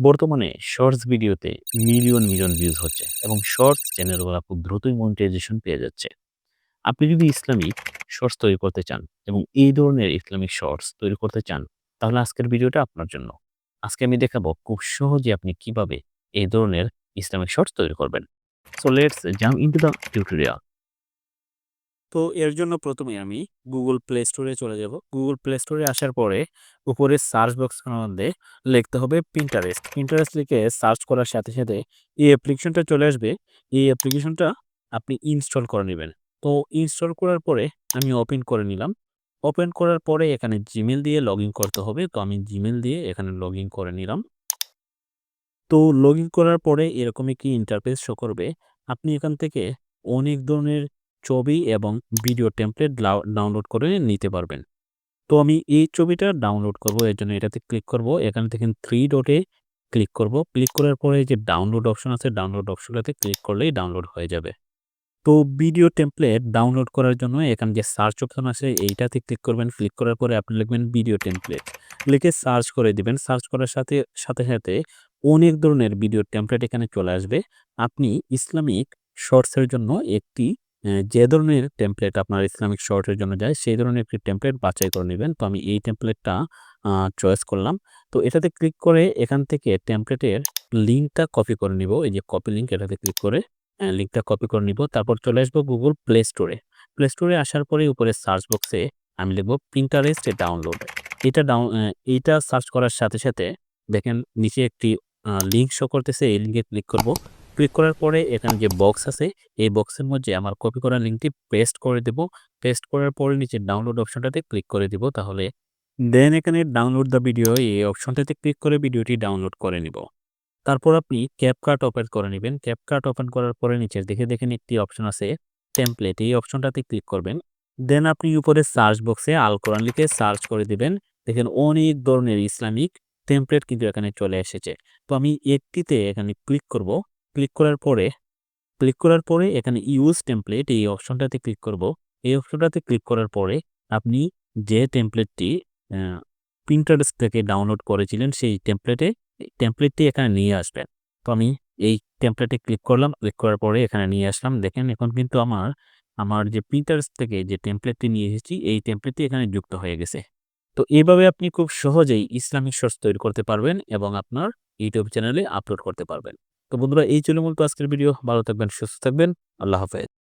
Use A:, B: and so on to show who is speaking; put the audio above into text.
A: বর্তমানে শর্টস ভিডিওতে million million views হচ্ছে এবং শর্টস চ্যানেলগুলো খুব দ্রুতই মনিটাইজেশন পেয়ে যাচ্ছে। আপনি যদি ইসলামিক শর্টস তৈরি করতে চান এবং এই ধরনের ইসলামিক শর্টস তৈরি করতে চান, তাহলে আজকের ভিডিওটা আপনার জন্য। আজকে আমি দেখাবো খুব সহজে আপনি কীভাবে এই ধরনের ইসলামিক শর্টস তৈরি করবেন। So let's jump into the tutorial তো এর জন্য প্রথমে আমি গুগল প্লে স্টোরে চলে যাব। গুগল প্লে স্টোরে আসার পরে উপরে সার্চ বক্সের মধ্যে লিখতে হবে প্রিন্টারেস্ট পিন্টারেস্ট লিখে সার্চ করার সাথে সাথে এই অ্যাপ্লিকেশনটা চলে আসবে। এই অ্যাপ্লিকেশনটা আপনি ইনস্টল করে নেবেন। তো ইনস্টল করার পরে আমি ওপেন করে নিলাম। ওপেন করার পরে এখানে জিমেল দিয়ে লগ করতে হবে। তো আমি জিমেল দিয়ে এখানে লগ করে নিলাম। তো লগ করার পরে এরকমই কি ইন্টারফেস শো করবে। আপনি এখান থেকে অনেক ধরনের ছবি এবং ভিডিও টেমপ্লেট ডাউনলোড করে নিতে পারবেন। তো আমি এই ছবিটা ডাউনলোড করব, এর জন্য এটাতে ক্লিক করব। এখান থেকে থ্রি ডটে ক্লিক করব। ক্লিক করার পরে যে ডাউনলোড অপশন আছে ডাউনলোড অপশনটাতে ক্লিক করলেই ডাউনলোড হয়ে যাবে। তো ভিডিও টেমপ্লেট ডাউনলোড করার জন্য এখানে যে সার্চ অপশন আছে, এইটাতে ক্লিক করবেন। ক্লিক করার পরে আপনি লিখবেন ভিডিও টেমপ্লেট লিখে সার্চ করে দিবেন। সার্চ করার সাথে সাথে সাথে অনেক ধরনের ভিডিও টেমপ্লেট এখানে চলে আসবে। আপনি ইসলামিক শর্টসের জন্য একটি যে ধরনের টেমপ্লেট আপনার ইসলামিক শর্টের জন্য যায়, সেই ধরনের একটি টেমপ্লেট বাছাই করে নেবেন। তো আমি এই টেমপ্লেটটা চয়েস করলাম। তো এটাতে ক্লিক করে এখান থেকে টেমপ্লেটের লিঙ্কটা কপি করে নিব। এই যে কপি লিঙ্ক এটাতে ক্লিক করে লিঙ্কটা কপি করে নিব। তারপর চলে আসব গুগল প্লে স্টোরে প্লে স্টোরে আসার পরে উপরে সার্চ বক্সে আমি লিখব প্রিন্টারেস্ট ডাউনলোড এটা ডাউন এইটা সার্চ করার সাথে সাথে দেখেন নিচে একটি লিঙ্ক শো করতেছে। এই লিঙ্কে ক্লিক করব। ক্লিক করার পরে এখানে যে বক্স আছে, এই বক্সের মধ্যে আমার কপি করা লিঙ্কটি পেস্ট করে দেব। পেস্ট করার পরে নিচে ডাউনলোড অপশনটাতে ক্লিক করে দিব তাহলে দেন এখানে ডাউনলোড দ্য ভিডিও এই অপশনটাতে ক্লিক করে ভিডিওটি ডাউনলোড করে নিব। তারপর আপনি ক্যাপকার্ট ওপেন করে নেবেন। ক্যাপকার্ট ওপেন করার পরে নিচের দেখে দেখেন একটি অপশন আছে টেমপ্লেট এই অপশনটাতে ক্লিক করবেন। দেন আপনি উপরে সার্চ বক্সে আল কোরআন লিখে সার্চ করে দিবেন। দেখেন অনেক ধরনের ইসলামিক টেমপ্লেট কিন্তু এখানে চলে এসেছে। তো আমি একটিতে এখানে ক্লিক করব। ক্লিক করার পরে, ক্লিক করার পরে এখানে ইউজ টেমপ্লেট এই অপশনটাতে ক্লিক করব। এই অপশনটাতে ক্লিক করার পরে আপনি যে টেমপ্লেটটি প্রিন্টারেস্ট থেকে ডাউনলোড করেছিলেন সেই টেমপ্লেটে টেমপ্লেটটি এখানে নিয়ে আসবেন। তো আমি এই টেমপ্লেটে ক্লিক করলাম, ক্লিক করার পরে এখানে নিয়ে আসলাম। দেখেন এখন কিন্তু আমার আমার যে প্রিন্টারেস্ট থেকে যে টেমপ্লেটটি নিয়ে এসেছি, এই টেমপ্লেটটি এখানে যুক্ত হয়ে গেছে। তো এইভাবে আপনি খুব সহজেই ইসলামিক শর্টস তৈরি করতে পারবেন এবং আপনার ইউটিউব চ্যানেলে আপলোড করতে পারবেন। তো বন্ধুরা এই ছিল মূলত আজকের ভিডিও। ভালো থাকবেন সুস্থ থাকবেন। আল্লাহ হাফেজ।